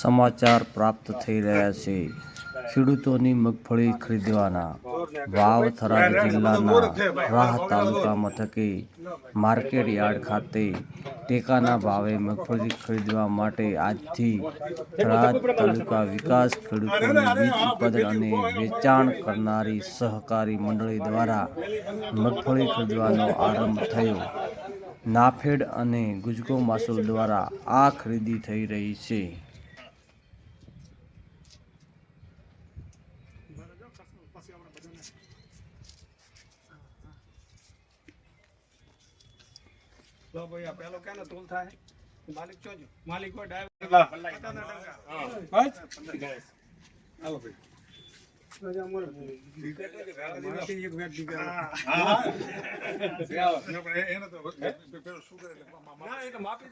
સમાચાર પ્રાપ્ત થઈ રહ્યા છે. ખેડૂતોની મગફળી ખરીદવાના વાવથરા જિલ્લાના રાહ તાલુકા મથકે માર્કેટ યાર્ડ ખાતે ટેકાના ભાવે મગફળી ખરીદવા માટે આજથી રાહ તાલુકા વિકાસ ખેડૂતોની વીજ ઉત્પાદન અને વેચાણ કરનારી સહકારી મંડળી દ્વારા મગફળી ખરીદવાનો આરંભ થયો. નાફેડ અને ગુજકો માસુલ દ્વારા આ ખરીદી થઈ રહી છે. લો ભાઈ આ પેલો કેનો તોલ થાય? માલિક ચો જો. માલિક કોઈ ડાયવર બસ. આવો ભાઈ. માપી.